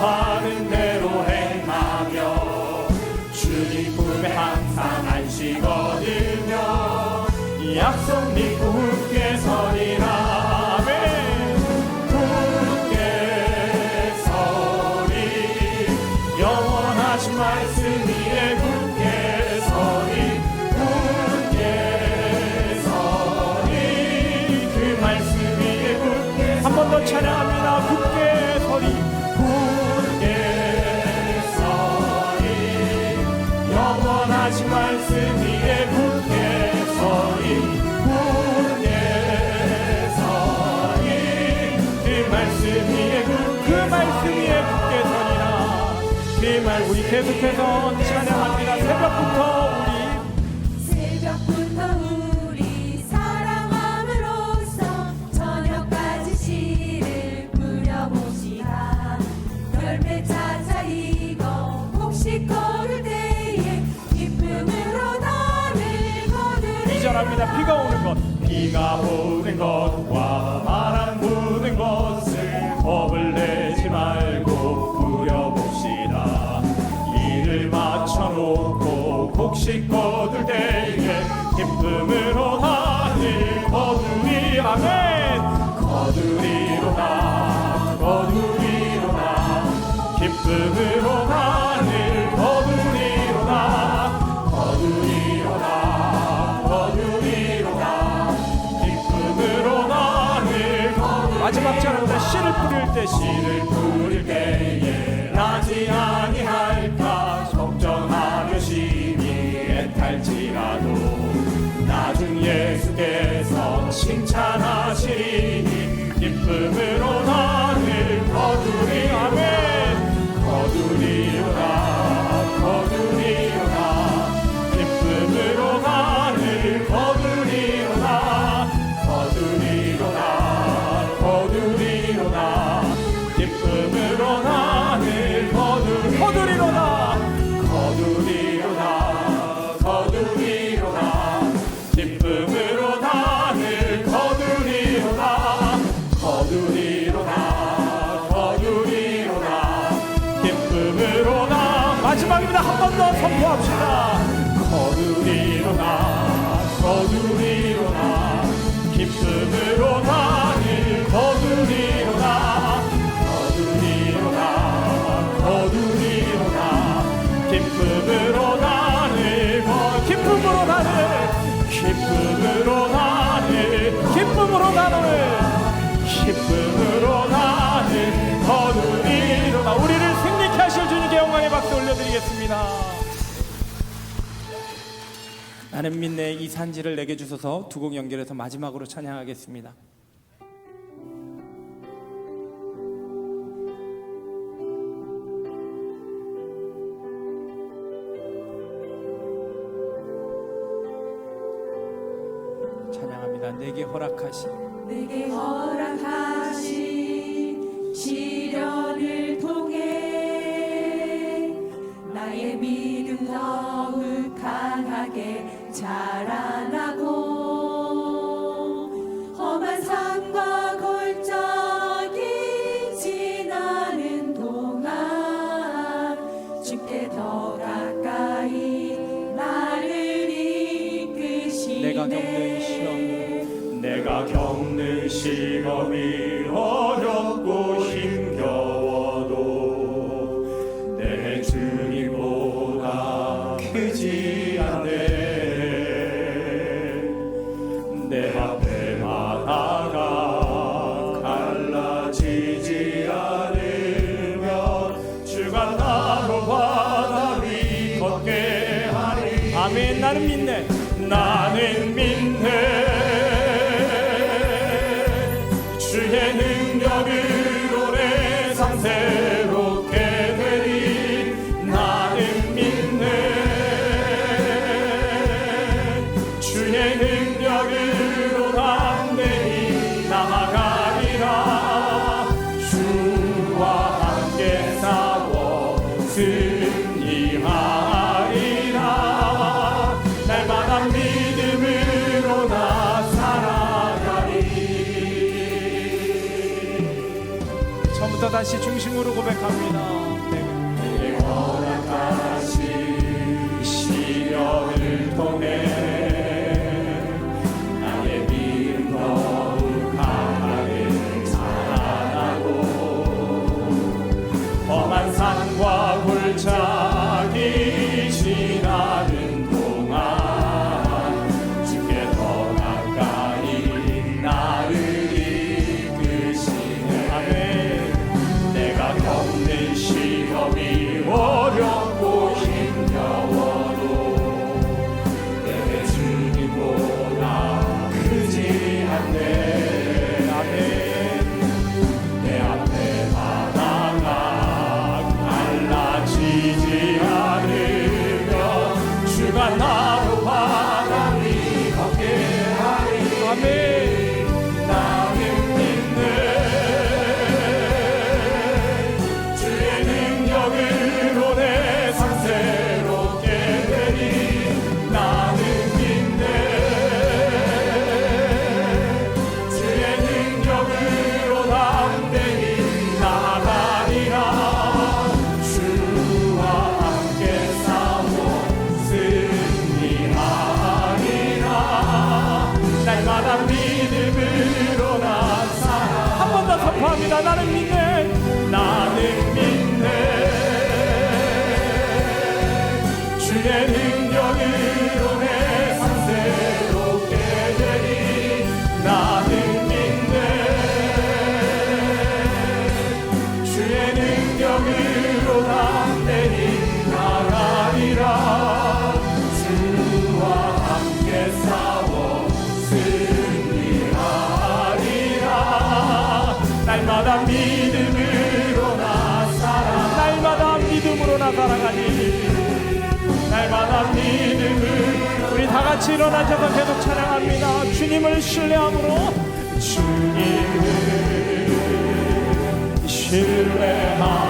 하는 대로 행하며 주님 품에 항상 안식 얻으며 약속 우리 계속해서 찬양합니다. 새벽부터 비가 오는 것과 바람 부는 것을 겁을 내지 말고 부려봅시다. 이를 맞춰놓고 곡식 거둘 때에 기쁨으로 하늘 거두리 아멘. 거두리로다 거두리로다 기쁨으로 씨를 뿌릴 때에 나지 아니할까 걱정하며 심히 애탈지라도 나중 예수께서 칭찬하시니 기쁨으로 나를 거두리 아멘 거두리로다 거두리로다. 기쁨으로 나를 거두리로다 거두리로다 거두리로다 거두리로다 기쁨으로 나를 거두리로다 거두리로다 거두리로다 기쁨으로 나를 거 기쁨으로 나를 기쁨으로 나를 기쁨으로 나를 기쁨으로 나를 거두리로다 우리를 승리케 하실 주님께 영광의 박수 올려드리겠습니다. 믿네 이 산지를 내게 주소서 두 곡 연결해서 마지막으로 찬양하겠습니다. 찬양합니다. 내게 허락하신 내게 허락하 내가 겪는 시험 내가 겪는 시험이 어렵 아멘 나는 믿네 나는 믿네. 다시 중심으로 고백합니다. 만한 믿음으로 난 사람 한 번 더 선포합니다. 나는 믿음 같이 일어나자 도 계속 찬양합니다. 주님을 신뢰함으로 주님을 신뢰함